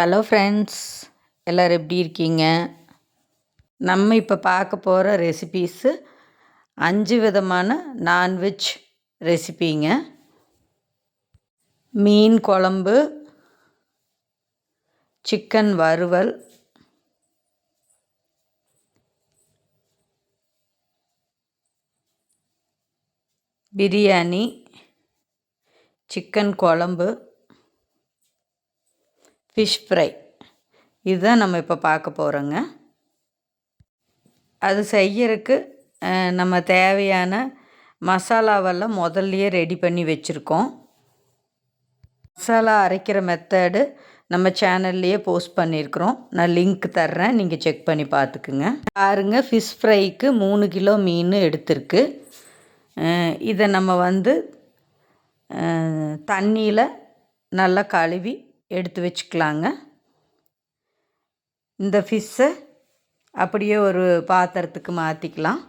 Hello friends எல்லோரும் எப்படி இருக்கீங்க? நம்ம இப்போ பார்க்க போகிற ரெசிபீஸு அஞ்சு விதமான நான்வெஜ் ரெசிபிங்க மீன் குழம்பு சிக்கன் வறுவல் பிரியாணி சிக்கன் குழம்பு. Fish fry. இதுதான் நம்ம இப்போ பார்க்க போகிறோங்க அது செய்யறதுக்கு நம்ம தேவையான மசாலாவெல்லாம் முதல்லையே ரெடி பண்ணி வச்சுருக்கோம். மசாலா அரைக்கிற மெத்தடு நம்ம சேனல்லையே போஸ்ட் பண்ணியிருக்கிறோம் நான் லிங்க் தர்றேன். நீங்கள் செக் பண்ணி பார்த்துக்குங்க. பாருங்க ஃபிஷ் ஃப்ரைக்கு மூணு கிலோ மீன் எடுத்திருக்கு. இதை நம்ம வந்து தண்ணியில் நல்லா கழுவி எடுத்து வச்சுக்கலாங்க. இந்த ஃபிஷ்ஷை அப்படியே ஒரு பாத்திரத்துக்கு மாற்றிக்கலாம்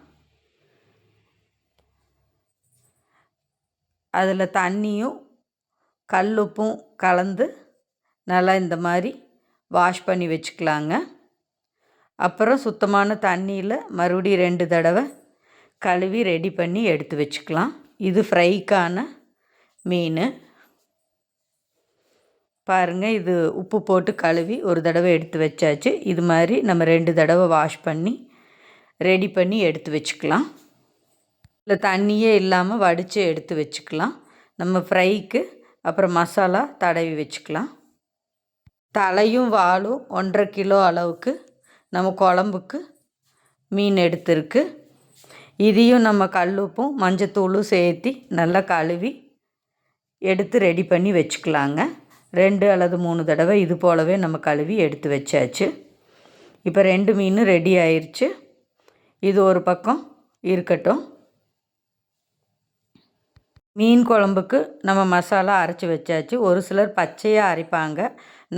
அதில் தண்ணியும் கல்லுப்பும் கலந்து நல்லா இந்த மாதிரி வாஷ் பண்ணி வச்சுக்கலாங்க. அப்புறம் சுத்தமான தண்ணியில் மறுபடியும் ரெண்டு தடவை கழுவி ரெடி பண்ணி எடுத்து வச்சுக்கலாம். இது ஃப்ரைக்கான மீன். பாருங்கள் இது உப்பு போட்டு கழுவி ஒரு தடவை எடுத்து வச்சாச்சு. இது மாதிரி நம்ம ரெண்டு தடவை வாஷ் பண்ணி ரெடி பண்ணி எடுத்து வச்சுக்கலாம். இல்லை தண்ணியே இல்லாமல் வடித்து எடுத்து வச்சுக்கலாம். நம்ம ஃப்ரைக்கு அப்புறம் மசாலா தடவி வச்சுக்கலாம். தலையும் வாலும் ஒன்றரை கிலோ அளவுக்கு நம்ம குழம்புக்கு மீன் எடுத்துருக்கு. இதையும் நம்ம கல்லுப்பும் மஞ்சத்தூளும் சேர்த்தி நல்லா கழுவி எடுத்து ரெடி பண்ணி வச்சுக்கலாங்க. ரெண்டு அல்லது மூணு தடவை இது போலவே நம்ம கழுவி எடுத்து வச்சாச்சு. இப்போ ரெண்டு மீன் ரெடி ஆயிடுச்சு இது ஒரு பக்கம் இருக்கட்டும். மீன் குழம்புக்கு நம்ம மசாலா அரைச்சி வச்சாச்சு. ஒரு சிலர் பச்சையாக அரைப்பாங்க.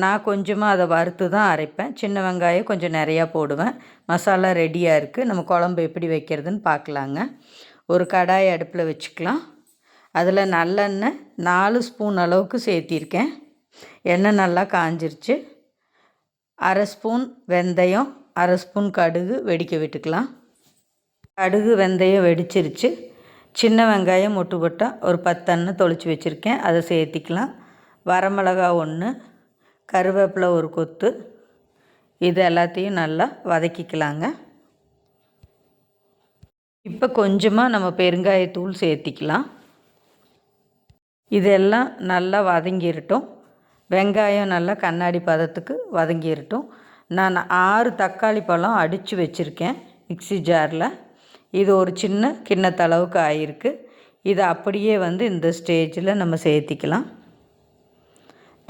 நான் கொஞ்சமாக அதை வறுத்து தான் அரைப்பேன். சின்ன வெங்காயம் கொஞ்சம் நிறையா போடுவேன். மசாலா ரெடியாக இருக்குது நம்ம குழம்பு எப்படி வைக்கிறதுன்னு பார்க்கலாங்க. ஒரு கடாய் அடுப்பில் வச்சுக்கலாம். அதில் நல்லெண்ணெய் நாலு ஸ்பூன் அளவுக்கு சேர்த்திருக்கேன். எண்ணெய் நல்லா காஞ்சிருச்சு. அரை ஸ்பூன் வெந்தயம் அரை ஸ்பூன் கடுகு வெடிக்க விட்டுக்கலாம். கடுகு வெந்தயம் வெடிச்சிருச்சு. சின்ன வெங்காயம் மொட்டு போட்டால் ஒரு பத்தன்னு தொளிச்சு வச்சுருக்கேன். அதை சேர்த்திக்கலாம். வரமிளகா ஒன்று கருவேப்பிலை ஒரு கொத்து. இது எல்லாத்தையும் நல்லா வதக்கிக்கலாங்க. இப்போ கொஞ்சமாக நம்ம பெருங்காயத்தூள் சேர்த்திக்கலாம். இதெல்லாம் நல்லா வதங்கிடட்டும் வெங்காயம் நல்லா கண்ணாடி பதத்துக்கு வதங்கிடட்டும் நான் ஆறு தக்காளி பழம் அடித்து வச்சுருக்கேன் மிக்சி ஜாரில். இது ஒரு சின்ன கிண்ணத்தளவுக்கு ஆயிருக்கு. இதை அப்படியே வந்து இந்த ஸ்டேஜில் நம்ம சேர்த்திக்கலாம்.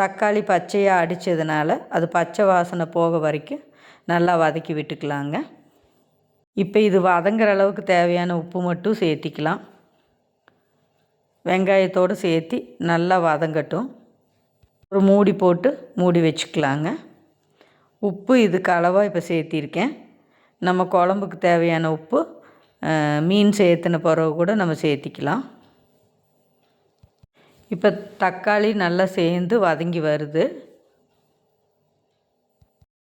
தக்காளி பச்சையாக அடித்ததுனால அது பச்சை வாசனை போக வரைக்கும் நல்லா வதக்கி விட்டுக்கலாங்க. இப்போ இது வதங்குற அளவுக்கு தேவையான உப்பு மட்டும் சேர்த்திக்கலாம். வெங்காயத்தோடு சேர்த்தி நல்லா வதங்கட்டும். ஒரு மூடி போட்டு மூடி வச்சுக்கலாங்க. உப்பு இதுக்கு அளவாக இப்போ சேர்த்திருக்கேன். நம்ம குழம்புக்கு தேவையான உப்பு மீன் சேர்த்துன பிறகு கூட நம்ம சேர்த்திக்கலாம். இப்போ தக்காளி நல்லா சேர்ந்து வதங்கி வருது.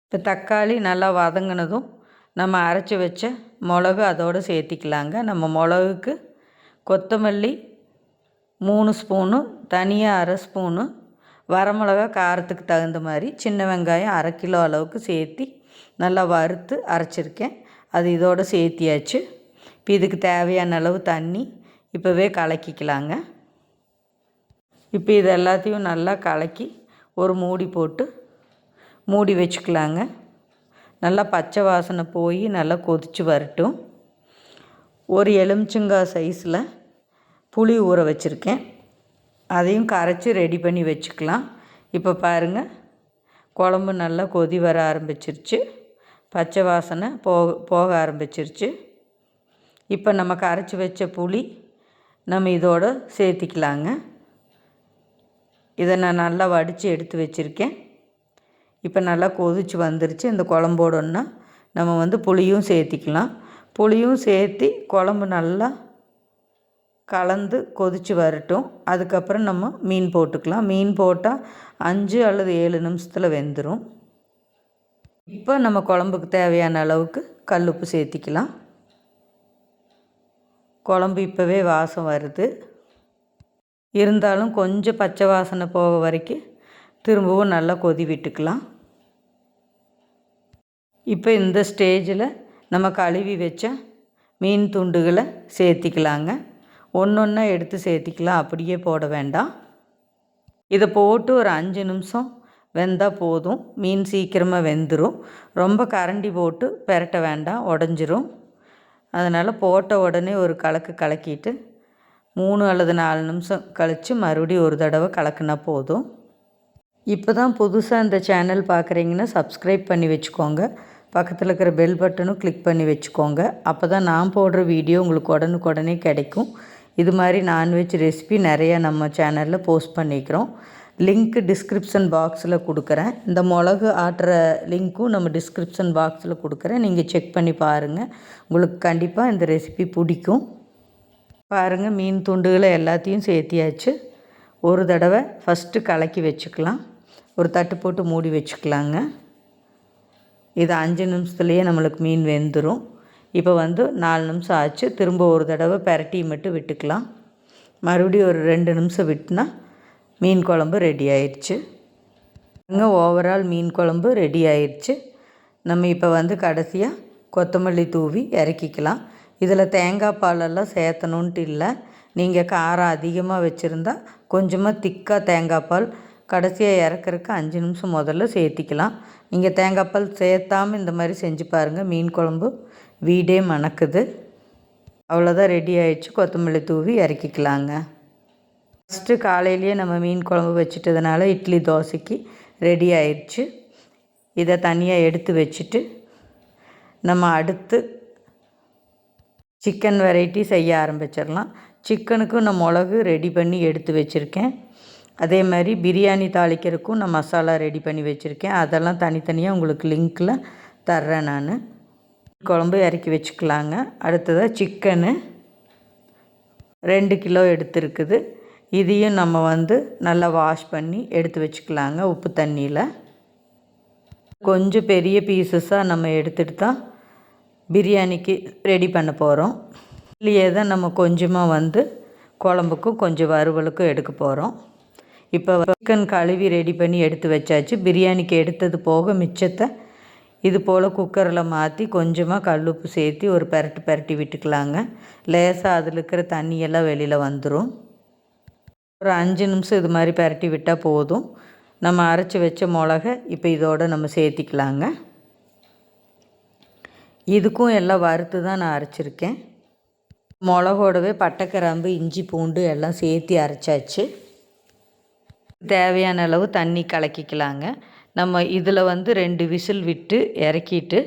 இப்போ தக்காளி நல்லா வதங்கினதும் நம்ம அரைச்சி வச்ச மிளகு அதோடு சேர்த்திக்கலாங்க. நம்ம மிளகுக்கு கொத்தமல்லி மூணு ஸ்பூனு தனியாக அரை ஸ்பூனு வரமிளகா காரத்துக்கு தகுந்த மாதிரி சின்ன வெங்காயம் அரை கிலோ அளவுக்கு சேர்த்தி நல்லா வறுத்து அரைச்சிருக்கேன். அது இதோடு சேர்த்தியாச்சு. இப்போ இதுக்கு தேவையான அளவு தண்ணி இப்போவே கலக்கிக்கலாங்க. இப்போ இது எல்லாத்தையும் நல்லா கலக்கி ஒரு மூடி போட்டு மூடி வச்சுக்கலாங்க. நல்லா பச்சை வாசனை போய் நல்லா கொதித்து வரட்டும். ஒரு எலுமிச்சங்காய் சைஸில் புளி ஊற வச்சுருக்கேன். அதையும் கரைச்சி ரெடி பண்ணி வச்சுக்கலாம். இப்போ பாருங்கள் குழம்பு நல்லா கொதி வர ஆரம்பிச்சிருச்சு. பச்சை வாசனை போக போக ஆரம்பிச்சிருச்சு. இப்போ நம்ம கரைச்சி வச்ச புளி நம்ம இதோடு சேர்த்திக்கலாங்க. இதை நான் நல்லா வடித்து எடுத்து வச்சுருக்கேன். இப்போ நல்லா கொதிச்சு வந்துருச்சு. இந்த குழம்போடன்னா நம்ம வந்து புளியும் சேர்த்திக்கலாம். புளியும் சேர்த்தி குழம்பு நல்லா கலந்து கொதித்து வரட்டும். அதுக்கப்புறம் நம்ம மீன் போட்டுக்கலாம். மீன் போட்டால் அஞ்சு அல்லது ஏழு நிமிஷத்தில் வெந்துடும் இப்போ நம்ம குழம்புக்கு தேவையான அளவுக்கு கல் உப்பு சேர்த்திக்கலாம். குழம்பு இப்போவே வாசம் வருது. இருந்தாலும் கொஞ்சம் பச்சை வாசனை போக வரைக்கும் திரும்பவும் நல்லா கொதி விட்டுக்கலாம். இப்போ இந்த ஸ்டேஜில் நம்ம கழுவி வச்ச மீன் துண்டுகளை சேர்த்திக்கலாங்க. ஒன்று ஒன்றா எடுத்து சேர்த்திக்கலாம். அப்படியே போட வேண்டாம். இதை போட்டு ஒரு அஞ்சு நிமிஷம் வெந்தால் போதும். மீன் சீக்கிரமாக வெந்துடும் ரொம்ப கரண்டி போட்டு பெரட்ட வேண்டாம். உடஞ்சிரும். அதனால் போட்ட உடனே ஒரு கலக்கு கலக்கிட்டு மூணு அல்லது நாலு நிமிஷம் கழித்து மறுபடியும் ஒரு தடவை கலக்குனா போதும். இப்போ தான் புதுசாக இந்த சேனல் பார்க்குறீங்கன்னா சப்ஸ்கிரைப் பண்ணி வச்சுக்கோங்க. பக்கத்தில் இருக்கிற பெல் பட்டனும் கிளிக் பண்ணி வச்சுக்கோங்க. அப்போ தான் நான் போடுற வீடியோ உங்களுக்கு உடனுக்குடனே கிடைக்கும். இது மாதிரி நான்வெஜ் ரெசிபி நிறையா நம்ம சேனலில் போஸ்ட் பண்ணிக்கிறோம். லிங்க் டிஸ்கிரிப்ஷன் பாக்ஸில் கொடுக்குறேன். இந்த மிளகு ஆட்டுற லிங்க்கும் நம்ம டிஸ்கிரிப்ஷன் பாக்ஸில் கொடுக்குறேன். நீங்கள் செக் பண்ணி பாருங்கள் உங்களுக்கு கண்டிப்பாக இந்த ரெசிபி பிடிக்கும். பாருங்கள் மீன் துண்டுகளை எல்லாத்தையும் சேர்த்தியாச்சு. ஒரு தடவை ஃபஸ்ட்டு கலக்கி வச்சுக்கலாம். ஒரு தட்டு போட்டு மூடி வச்சுக்கலாங்க. இது அஞ்சு நிமிஷத்துலேயே நம்மளுக்கு மீன் வெந்துடும் இப்போ வந்து நாலு நிமிஷம் ஆச்சு. திரும்ப ஒரு தடவை பெரட்டி மட்டும் விட்டுக்கலாம். மறுபடியும் ஒரு ரெண்டு நிமிஷம் விட்டுனா மீன் குழம்பு ரெடி ஆயிடுச்சு. இங்கே ஓவரால் மீன் குழம்பு ரெடி ஆயிடுச்சு. நம்ம இப்போ வந்து கடைசியாக கொத்தமல்லி தூவி இறக்கிக்கலாம். இதில் தேங்காய் பாலெல்லாம் சேர்த்தணுன்ட்டு இல்லை. நீங்கள் காரம் அதிகமாக வச்சுருந்தா கொஞ்சமாக திக்காக தேங்காய் பால் கடைசியாக இறக்குறக்கு அஞ்சு நிமிஷம் முதல்ல சேர்த்திக்கலாம். நீங்கள் தேங்காய் பால் சேர்த்தாமல் இந்த மாதிரி செஞ்சு பாருங்கள் மீன் குழம்பு வீடே மணக்குது. அவ்வளோதான் ரெடி ஆயிடுச்சு. கொத்தமல்லி தூவி இறக்கிக்கலாங்க. ஃபஸ்ட்டு காலையிலேயே நம்ம மீன் குழம்பு வச்சுட்டதுனால இட்லி தோசைக்கு ரெடி ஆயிடுச்சு. இதை தனியாக எடுத்து வச்சுட்டு நம்ம அடுத்து சிக்கன் வெரைட்டி செய்ய ஆரம்பிச்சிடலாம். சிக்கனுக்கும் நான் மிளகு ரெடி பண்ணி எடுத்து வச்சுருக்கேன். அதே மாதிரி பிரியாணி தாளிக்கிறதுக்கும் நான் மசாலா ரெடி பண்ணி வச்சுருக்கேன். அதெல்லாம் தனித்தனியாக உங்களுக்கு லிங்க்கில் தர்றேன் நான். குழம்பு இறக்கி வச்சுக்கலாங்க. அடுத்ததாக சிக்கனு ரெண்டு கிலோ எடுத்துருக்குது. இதையும் நம்ம வந்து நல்லா வாஷ் பண்ணி எடுத்து வச்சுக்கலாங்க உப்பு தண்ணியில். கொஞ்சம் பெரிய பீசஸாக நம்ம எடுத்துகிட்டு தான் பிரியாணிக்கு ரெடி பண்ண போகிறோம் இல்லையே தான் நம்ம கொஞ்சமாக வந்து குழம்புக்கும் கொஞ்சம் வறுவலுக்கும் எடுக்க போகிறோம் இப்போ சிக்கன் கழுவி ரெடி பண்ணி எடுத்து வச்சாச்சு. பிரியாணிக்கு எடுத்தது போக மிச்சத்தை இது போல் குக்கரில் மாற்றி கொஞ்சமாக கல்லுப்பு சேர்த்து ஒரு பெரட்டு பெரட்டி விட்டுக்கலாங்க. லேசாக அதில் இருக்கிற தண்ணியெல்லாம் வெளியில் வந்துடும் ஒரு அஞ்சு நிமிஷம் இது மாதிரி பெரட்டி விட்டால் போதும். நம்ம அரைச்சி வச்ச மிளக இப்போ இதோடு நம்ம சேர்த்திக்கலாங்க. இதுக்கும் எல்லாம் வறுத்து தான் நான் அரைச்சிருக்கேன். மிளகோடவே பட்டைக்கிராம்பு இஞ்சி பூண்டு எல்லாம் சேர்த்தி அரைச்சாச்சு. தேவையான அளவு தண்ணி கலக்கிக்கலாங்க. நம்ம இதில் வந்து ரெண்டு விசில் விட்டு இறக்கிட்டு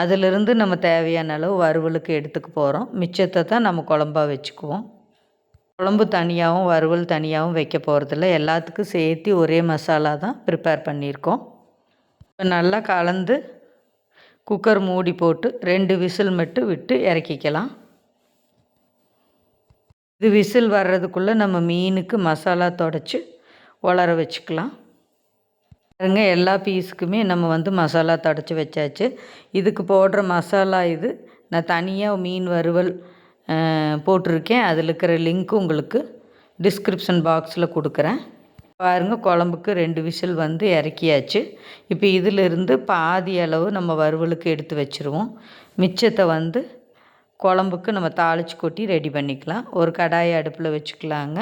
அதிலிருந்து நம்ம தேவையான அளவு வறுவலுக்கு எடுத்துக்க போகிறோம் மிச்சத்தை தான் நம்ம குழம்பா வச்சுக்குவோம். குழம்பு தனியாகவும் வறுவல் தனியாகவும் வைக்க போகிறதில்ல எல்லாத்துக்கும் சேர்த்து ஒரே மசாலா தான் ப்ரிப்பேர் பண்ணியிருக்கோம். இப்போ நல்லா கலந்து குக்கர் மூடி போட்டு ரெண்டு விசில் மட்டும் விட்டு இறக்கிக்கலாம். இது விசில் வர்றதுக்குள்ளே நம்ம மீனுக்கு மசாலா தொடச்சி உலர வச்சுக்கலாம். பாருங்க எல்லா பீஸுக்குமே நம்ம வந்து மசாலா தடச்சி வச்சாச்சு. இதுக்கு போடுற மசாலா இது. நான் தனியாக மீன் வறுவல் போட்டிருக்கேன். அதில் இருக்கிற லிங்க் உங்களுக்கு டிஸ்கிரிப்ஷன் பாக்ஸில் கொடுக்குறேன். பாருங்கள் குழம்புக்கு ரெண்டு விசில் வந்து இறக்கியாச்சு. இப்போ இதிலிருந்து பாதி அளவு நம்ம வறுவலுக்கு எடுத்து வச்சுருவோம். மிச்சத்தை வந்து குழம்புக்கு நம்ம தாளித்து கொட்டி ரெடி பண்ணிக்கலாம். ஒரு கடாயை அடுப்பில் வச்சுக்கலாங்க.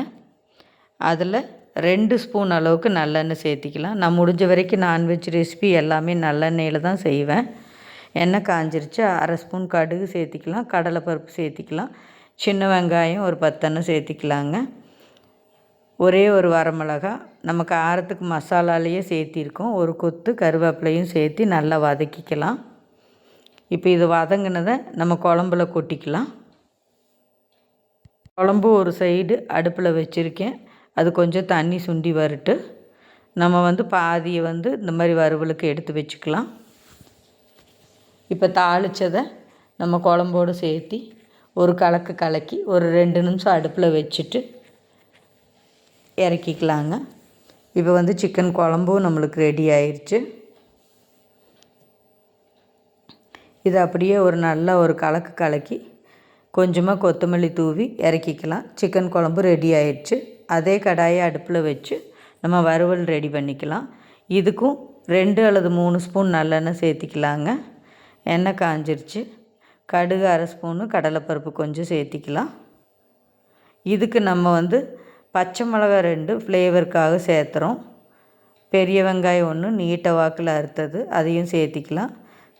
அதில் ரெண்டு ஸ்பூன் அளவுக்கு நல்லெண்ணெய் சேர்த்திக்கலாம். நான் முடிஞ்ச வரைக்கும் நான்வெஜ் ரெசிபி எல்லாமே நல்லெண்ணெயில் தான் செய்வேன். எண்ணெய் காஞ்சிருச்சு அரை ஸ்பூன் கடுகு சேர்த்திக்கலாம் கடலைப்பருப்பு சேர்த்திக்கலாம் சின்ன வெங்காயம் ஒரு பத்தெண்ணெய் சேர்த்திக்கலாங்க. ஒரே ஒரு வரமிளகா நம்ம காரத்துக்கு மசாலாலேயே சேர்த்திருக்கோம். ஒரு கொத்து கருவேப்பிலையும் சேர்த்து நல்லா வதக்கிக்கலாம். இப்போ இது வதங்கினதை நம்ம குழம்புல கொட்டிக்கலாம். குழம்பு ஒரு சைடு அடுப்பில் வச்சுருக்கேன். அது கொஞ்சம் தண்ணி சுண்டி வறுட்டு நம்ம வந்து பாதியை வந்து இந்த மாதிரி வறுவலுக்கு எடுத்து வச்சுக்கலாம். இப்போ தாளித்ததை நம்ம குழம்போடு சேர்த்தி ஒரு கலக்கு கலக்கி ஒரு ரெண்டு நிமிஷம் அடுப்பில் வச்சுட்டு இறக்கிக்கலாங்க. இப்போ வந்து சிக்கன் குழம்பும் நம்மளுக்கு ரெடி ஆயிடுச்சு இது அப்படியே ஒரு நல்ல ஒரு கலக்கு கலக்கி கொஞ்சமாக கொத்தமல்லி தூவி இறக்கிக்கலாம். சிக்கன் குழம்பு ரெடி ஆயிடுச்சு அதே கடாயை அடுப்பில் வச்சு நம்ம வறுவல் ரெடி பண்ணிக்கலாம். இதுக்கும் ரெண்டு அல்லது மூணு ஸ்பூன் நல்லெண்ணெய் சேர்த்திக்கலாங்க. எண்ணெய் காஞ்சிருச்சு. கடுகு அரை ஸ்பூனு கடலைப்பருப்பு கொஞ்சம் சேர்த்திக்கலாம். இதுக்கு நம்ம வந்து பச்சை மிளகா ரெண்டு ஃப்ளேவருக்காக சேர்த்துறோம். பெரிய வெங்காயம் ஒன்று நீட்ட வாக்கில் அறுத்தது அதையும் சேர்த்திக்கலாம்.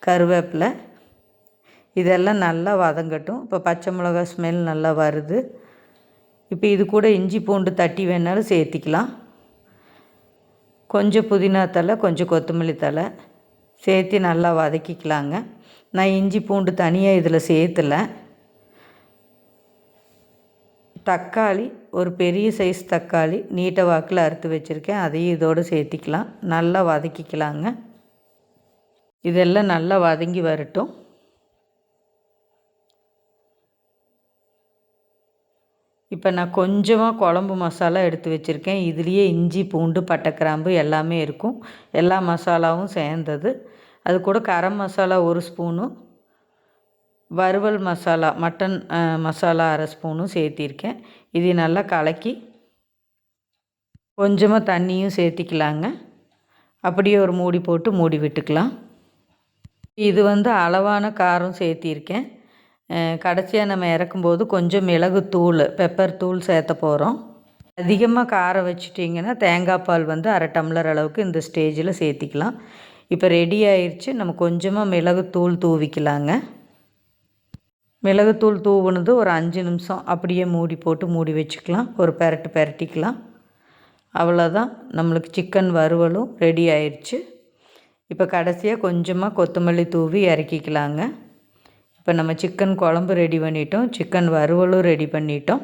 கருவேப்பிலை. இதெல்லாம் நல்லா வதங்கட்டும். இப்போ பச்சை மிளகா ஸ்மெல் நல்லா வருது. இப்போ இது கூட இஞ்சி பூண்டு தட்டி வேணாலும் சேர்த்திக்கலாம். கொஞ்சம் புதினா தலை கொஞ்சம் கொத்தமல்லி தலை சேர்த்து நல்லா வதக்கிக்கலாங்க. நான் இஞ்சி பூண்டு தனியாக இதில் சேர்த்துல. தக்காளி ஒரு பெரிய சைஸ் தக்காளி நீட்ட வாக்கில் அறுத்து வச்சுருக்கேன். அதையும் இதோடு சேர்த்திக்கலாம். நல்லா வதக்கிக்கலாங்க. இதெல்லாம் நல்லா வதங்கி வரட்டும். இப்போ நான் கொஞ்சமாக குழம்பு மசாலா எடுத்து வச்சுருக்கேன். இதுலேயே இஞ்சி பூண்டு பட்டை கிராம்பு எல்லாமே இருக்கும். எல்லா மசாலாவும் சேர்ந்தது. அது கூட கரம் மசாலா ஒரு ஸ்பூனும் வறுவல் மசாலா மட்டன் மசாலா அரை ஸ்பூனும் சேர்த்திருக்கேன். இது நல்லா கலக்கி கொஞ்சமாக தண்ணியும் சேர்த்திக்கலாங்க. அப்படியே ஒரு மூடி போட்டு மூடி விட்டுக்கலாம். இது வந்து அளவான காரம் சேர்த்திருக்கேன். கடைசியாக நம்ம இறக்கும்போது கொஞ்சம் மிளகுத்தூள் பெப்பர் தூள் சேர்த்த போகிறோம் அதிகமாக காரம் வச்சுட்டிங்கன்னா தேங்காய் பால் வந்து அரை டம்ளர் அளவுக்கு இந்த ஸ்டேஜில் சேர்த்திக்கலாம். இப்போ ரெடி ஆயிடுச்சு நம்ம கொஞ்சமாக மிளகுத்தூள் தூவிக்கலாங்க. மிளகுத்தூள் தூவுனது ஒரு அஞ்சு நிமிஷம். அப்படியே மூடி போட்டு மூடி வச்சுக்கலாம். ஒரு பெரட்டு பெரட்டிக்கலாம். அவ்வளோதான் நம்மளுக்கு சிக்கன் வறுவலும் ரெடி ஆயிடுச்சு இப்போ கடைசியாக கொஞ்சமாக கொத்தமல்லி தூவி இறக்கிக்கலாங்க. இப்போ நம்ம சிக்கன் குழம்பு ரெடி பண்ணிட்டோம். சிக்கன் வறுவலும் ரெடி பண்ணிட்டோம்.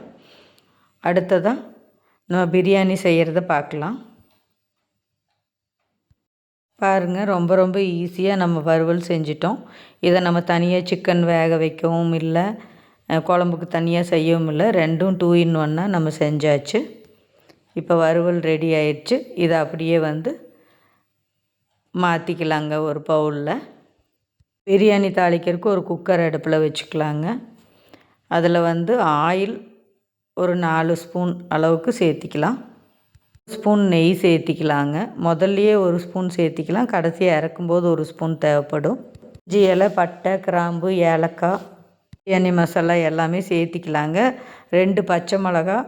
அடுத்ததாக நம்ம பிரியாணி செய்கிறத பார்க்கலாம். பாருங்கள் ரொம்ப ரொம்ப ஈஸியாக நம்ம வறுவல் செஞ்சிட்டோம். இதை நம்ம தனியாக சிக்கன் வேக வைக்கவும் இல்லை குழம்புக்கு தனியாக செய்யவும் இல்லை. ரெண்டும் டூ இன் ஒன்னாக நம்ம செஞ்சாச்சு. இப்போ வறுவல் ரெடி ஆயிடுச்சு. இதை அப்படியே வந்து மாற்றிக்கலாங்க ஒரு பவுலில். பிரியாணி தாளிக்கிறதுக்கு ஒரு குக்கர் அடுப்பில் வச்சுக்கலாங்க. அதில் வந்து ஆயில் ஒரு நாலு ஸ்பூன் அளவுக்கு சேர்த்திக்கலாம். ஸ்பூன் நெய் சேர்த்திக்கலாங்க. முதல்லையே ஒரு ஸ்பூன் சேர்த்திக்கலாம். கடைசியாக இறக்கும்போது ஒரு ஸ்பூன் தேவைப்படும். இஞ்சி இலை பட்டை கிராம்பு ஏலக்காய் பிரியாணி மசாலா எல்லாமே சேர்த்திக்கலாங்க. ரெண்டு பச்சை மிளகா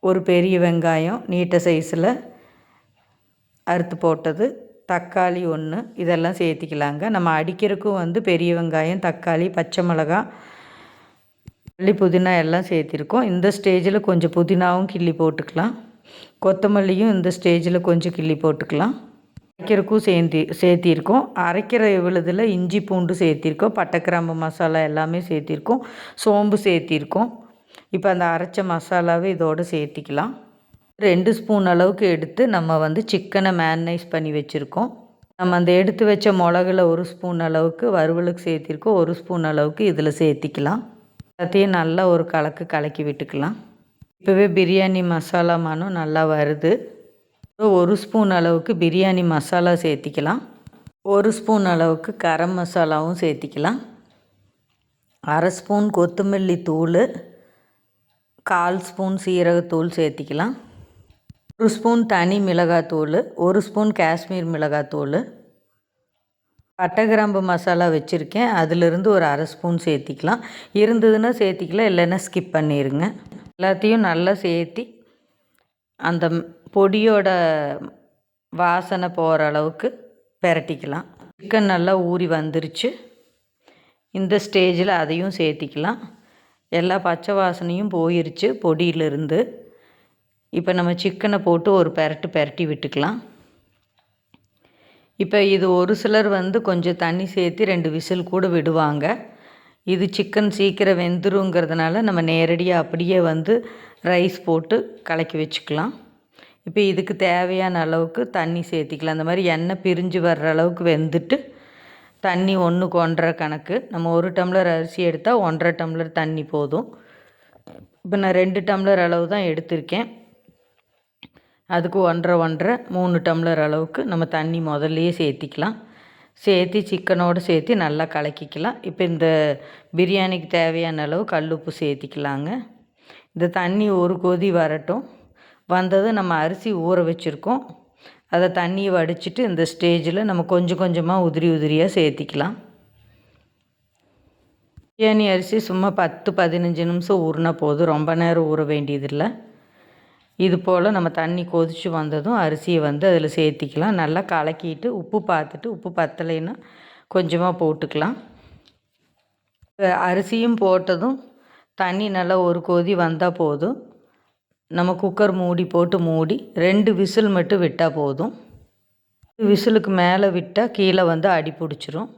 ஒரு பெரிய வெங்காயம் நீட்ட சைஸில் அறுத்து போட்டது. தக்காளி ஒன்று இதெல்லாம் சேர்த்திக்கலாங்க. நம்ம அடிக்கிறதுக்கும் வந்து பெரிய வெங்காயம் தக்காளி பச்சை மிளகா மல்லி புதினா எல்லாம் சேர்த்திருக்கோம். இந்த ஸ்டேஜில் கொஞ்சம் புதினாவும் கிள்ளி போட்டுக்கலாம். கொத்தமல்லியும் இந்த ஸ்டேஜில் கொஞ்சம் கிள்ளி போட்டுக்கலாம். அரைக்கிறக்கும் சேர்த்தி சேர்த்திருக்கோம். அரைக்கிற விழுதில் இஞ்சி பூண்டு சேர்த்திருக்கோம். பட்டைக்கிராம்பு மசாலா எல்லாமே சேர்த்திருக்கோம். சோம்பு சேர்த்திருக்கோம். இப்போ அந்த அரைச்ச மசாலாவை இதோடு சேர்த்திக்கலாம். ரெண்டு ஸ்பூன் அளவுக்கு எடுத்து நம்ம வந்து சிக்கனை மேரினைஸ் பண்ணி வச்சுருக்கோம். நம்ம அந்த எடுத்து வச்ச மிளகுல ஒரு ஸ்பூன் அளவுக்கு வறுவலுக்கு சேர்த்திருக்கோம் ஒரு ஸ்பூன் அளவுக்கு இதில் சேர்த்திக்கலாம். எல்லாத்தையும் நல்லா ஒரு கலக்கு கலக்கி விட்டுக்கலாம். இப்போவே பிரியாணி மசாலா மனம் நல்லா வருது. ஒரு ஸ்பூன் அளவுக்கு பிரியாணி மசாலா சேர்த்திக்கலாம். ஒரு ஸ்பூன் அளவுக்கு கரம் மசாலாவும் சேர்த்திக்கலாம். அரை ஸ்பூன் கொத்தமல்லி தூள் கால் ஸ்பூன் சீரகத்தூள் சேர்த்திக்கலாம். ஒரு ஸ்பூன் தனி மிளகாத்தூள் ஒரு ஸ்பூன் காஷ்மீர் மிளகாத்தூள் பட்டை கிராம்பு மசாலா வச்சுருக்கேன். அதிலிருந்து ஒரு அரை ஸ்பூன் சேர்த்திக்கலாம். இருந்ததுன்னா சேர்த்திக்கலாம் இல்லைன்னா ஸ்கிப் பண்ணிடுங்க எல்லாத்தையும் நல்லா சேர்த்தி அந்த பொடியோட வாசனை போகிற அளவுக்கு பெரட்டிக்கலாம். சிக்கன் நல்லா ஊறி வந்துருச்சு. இந்த ஸ்டேஜில் அதையும் சேர்த்திக்கலாம். எல்லா பச்சை வாசனையும் போயிருச்சு பொடியிலிருந்து. இப்போ நம்ம சிக்கனை போட்டு ஒரு பெரட்டு பெரட்டி விட்டுக்கலாம். இப்போ இது ஒரு சிலர் வந்து கொஞ்சம் தண்ணி சேர்த்து ரெண்டு விசில் கூட விடுவாங்க. இது சிக்கன் சீக்கிரம் வெந்துருங்கிறதுனால நம்ம நேரடியாக அப்படியே வந்து ரைஸ் போட்டு கலக்கி வச்சுக்கலாம். இப்போ இதுக்கு தேவையான அளவுக்கு தண்ணி சேர்த்திக்கலாம். அந்த மாதிரி எண்ணெய் பிரிஞ்சு வர்ற அளவுக்கு வெந்துட்டு தண்ணி ஒன்றுக்கு ஒன்றரை கணக்கு. நம்ம ஒரு டம்ளர் அரிசி எடுத்தால் ஒன்றரை டம்ளர் தண்ணி போதும். இப்போ நான் ரெண்டு டம்ளர் அளவு தான் எடுத்திருக்கேன். அதுக்கு ஒன்றரை ஒன்றரை மூணு டம்ளர் அளவுக்கு நம்ம தண்ணி முதல்லையே சேர்த்திக்கலாம். சேர்த்தி சிக்கனோடு சேர்த்து நல்லா கலக்கிக்கலாம். இப்போ இந்த பிரியாணிக்கு தேவையான அளவு கல் உப்பு சேர்த்திக்கலாங்க. இந்த தண்ணி ஒரு கொதி வரட்டும். வந்தது நம்ம அரிசி ஊற வச்சுருக்கோம். அதை தண்ணியை வடிச்சிட்டு இந்த ஸ்டேஜில் நம்ம கொஞ்சம் கொஞ்சமாக உதிரி உதிரியாக சேர்த்திக்கலாம். பிரியாணி அரிசி சும்மா பத்து பதினஞ்சு நிமிஷம் ஊறினா போதும். ரொம்ப நேரம் ஊற வேண்டியதில்லை. இது போல் நம்ம தண்ணி கொதித்து வந்ததும் அரிசியை வந்து அதில் சேர்த்திக்கலாம். நல்லா கலக்கிட்டு உப்பு பார்த்துட்டு உப்பு பத்தலைன்னா கொஞ்சமாக போட்டுக்கலாம். அரிசியும் போட்டதும் தண்ணி நல்லா ஒரு கொதி வந்தால் போதும். நம்ம குக்கர் மூடி போட்டு மூடி ரெண்டு விசில் மட்டும் விட்டால் போதும். விசிலுக்கு மேலே விட்டால் கீழே வந்து அடி பிடிச்சிரும்.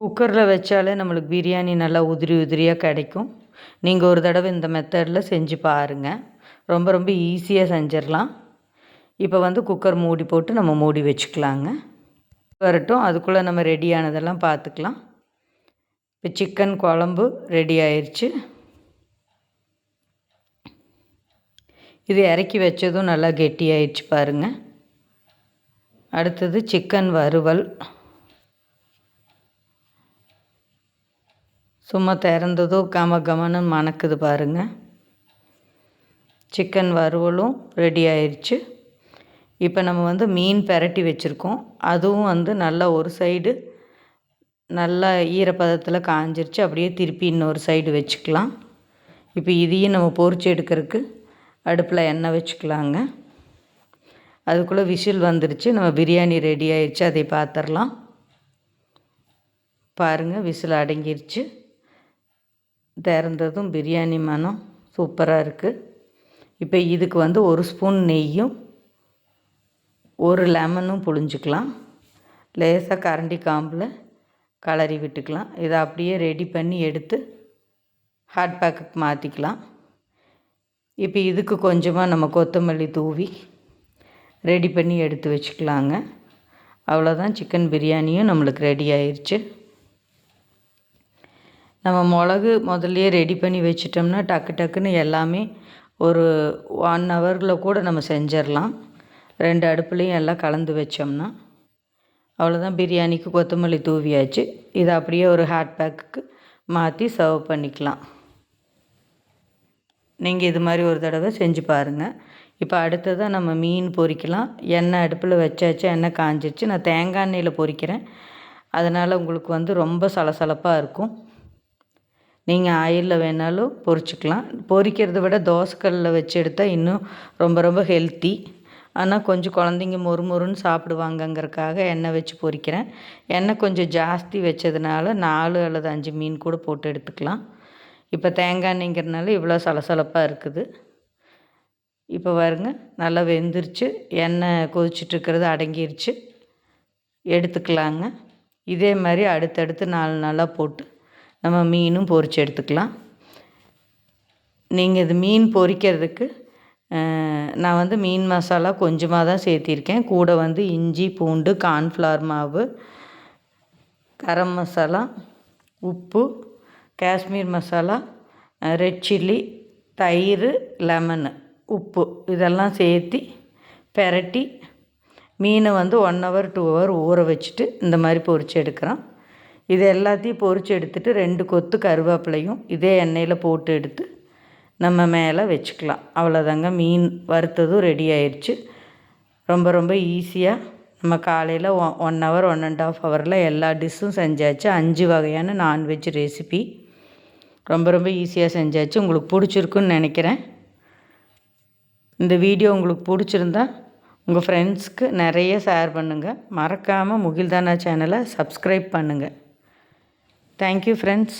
குக்கரில் வச்சாலே நம்மளுக்கு பிரியாணி நல்லா உதிரி உதிரியாக கிடைக்கும். நீங்கள் ஒரு தடவை இந்த மெத்தடில் செஞ்சு பாருங்கள் ரொம்ப ரொம்ப ஈஸியாக செஞ்சிடலாம். இப்போ வந்து குக்கர் மூடி போட்டு நம்ம மூடி வச்சுக்கலாங்க. வரட்டும் அதுக்குள்ளே நம்ம ரெடியானதெல்லாம் பார்த்துக்கலாம் இப்போ சிக்கன் குழம்பு ரெடி ஆயிடுச்சு இது இறக்கி வச்சதும் நல்லா கெட்டியாயிடுச்சு பாருங்கள் அடுத்தது சிக்கன் வறுவல். சும்மா திறந்ததும் கம கமன்னு மணக்குது பாருங்கள் சிக்கன் வறுவலும் ரெடி ஆயிடுச்சு இப்போ நம்ம வந்து மீன் பெரட்டி வச்சுருக்கோம். அதுவும் வந்து நல்லா ஒரு சைடு நல்லா ஈரப்பதத்தில் காஞ்சிருச்சு. அப்படியே திருப்பி இன்னொரு சைடு வச்சுக்கலாம். இப்போ இதையும் நம்ம பொறிச்சு எடுக்கிறதுக்கு அடுப்பில் எண்ணெய் வச்சுக்கலாங்க. அதுக்குள்ளே விசில் வந்துருச்சு. நம்ம பிரியாணி ரெடி ஆயிடுச்சு அதை பார்த்துடலாம் பாருங்கள் விசில் அடங்கிருச்சு. திறந்ததும் பிரியாணி மனம் சூப்பராக இருக்குது இப்போ இதுக்கு வந்து ஒரு ஸ்பூன் நெய்யும் ஒரு லெமனும் புழிஞ்சிக்கலாம். லேசாக கரண்டி காம்பில் கலரி விட்டுக்கலாம். இதை அப்படியே ரெடி பண்ணி எடுத்து ஹாட் பேக்கு மாற்றிக்கலாம் இப்போ இதுக்கு கொஞ்சமாக நம்ம கொத்தமல்லி தூவி ரெடி பண்ணி எடுத்து வச்சுக்கலாங்க. அவ்வளோதான் சிக்கன் பிரியாணியும் நம்மளுக்கு ரெடி ஆயிடுச்சு நம்ம மிளகு முதல்லையே ரெடி பண்ணி வச்சிட்டோம்னா டக்கு டக்குன்னு எல்லாமே ஒரு ஒன் ஹவரில் கூட நம்ம செஞ்சிடலாம் ரெண்டு அடுப்புலேயும் எல்லாம் கலந்து வச்சோம்னா அவ்வளோதான் பிரியாணிக்கு கொத்தமல்லி தூவியாச்சு. இதை அப்படியே ஒரு ஹாட் பேக்குக்கு மாற்றி சர்வ் பண்ணிக்கலாம். நீங்கள் இது மாதிரி ஒரு தடவை செஞ்சு பாருங்கள் இப்போ அடுத்ததாக நம்ம மீன் பொரிக்கலாம் எண்ணெய் அடுப்பில் வச்சாச்சு எண்ணெய் காஞ்சிருச்சு. நான் தேங்காய் எண்ணெயில் பொரிக்கிறேன் அதனால் உங்களுக்கு வந்து ரொம்ப சலசலப்பாக இருக்கும். நீங்கள் ஆயிலில் வேணாலும் பொரிச்சிக்கலாம். பொரிக்கிறத விட தோசைக்கல்லில் வச்சு எடுத்தால் இன்னும் ரொம்ப ரொம்ப ஹெல்த்தி ஆனால் கொஞ்சம் குழந்தைங்க மொறு மொறுன்னு சாப்பிடுவாங்கங்கிறக்காக எண்ணெய் வச்சு பொரிக்கிறேன். எண்ணெய் கொஞ்சம் ஜாஸ்தி வச்சதுனால நாலு அல்லது அஞ்சு மீன் கூட போட்டு எடுத்துக்கலாம். இப்போ தேங்காய் எண்ணெய்ங்கிறனால இவ்வளோ சலசலப்பாக இருக்குது. இப்போ பாருங்க நல்லா வெந்துருச்சு. எண்ணெய் கொதிச்சிட்ருக்கிறது அடங்கிருச்சு. எடுத்துக்கலாங்க. இதே மாதிரி அடுத்தடுத்து நாலு நாளாக போட்டு நம்ம மீனும் பொரித்து எடுத்துக்கலாம். நீங்கள் இது மீன் பொரிக்கிறதுக்கு நான் வந்து மீன் மசாலா கொஞ்சமாக தான் சேர்த்திருக்கேன். கூட வந்து இஞ்சி பூண்டு கார்ன்ஃப்ளவர் மாவு கரம் மசாலா உப்பு காஷ்மீர் மசாலா ரெட் சில்லி தயிர் லெமனு உப்பு இதெல்லாம் சேர்த்தி பெரட்டி மீனை வந்து ஒன் ஹவர் டூ ஹவர் ஊற வச்சுட்டு இந்த மாதிரி பொரித்து எடுக்கிறோம். இது எல்லாத்தையும் பொரித்து எடுத்துகிட்டு ரெண்டு கொத்து கருவேப்பிலையும் இதே எண்ணெயில் போட்டு எடுத்து நம்ம மேலே வச்சுக்கலாம். அவ்வளோதாங்க மீன் வறுத்ததும் ரெடி ஆயிடுச்சு ரொம்ப ரொம்ப ஈஸியாக நம்ம காலையில் ஒ one hour one and half ஹவரில் எல்லா டிஷ்ஷும் செஞ்சாச்சு. அஞ்சு வகையான நான்வெஜ் ரெசிபி ரொம்ப ரொம்ப ஈஸியாக செஞ்சாச்சு. உங்களுக்கு பிடிச்சிருக்குன்னு நினைக்கிறேன். இந்த வீடியோ உங்களுக்கு பிடிச்சிருந்தா உங்கள் ஃப்ரெண்ட்ஸ்க்கு நிறைய ஷேர் பண்ணுங்கள் மறக்காமல் முகில்தானா சேனலை சப்ஸ்கிரைப் பண்ணுங்கள் தேங்க்யூ ஃப்ரெண்ட்ஸ்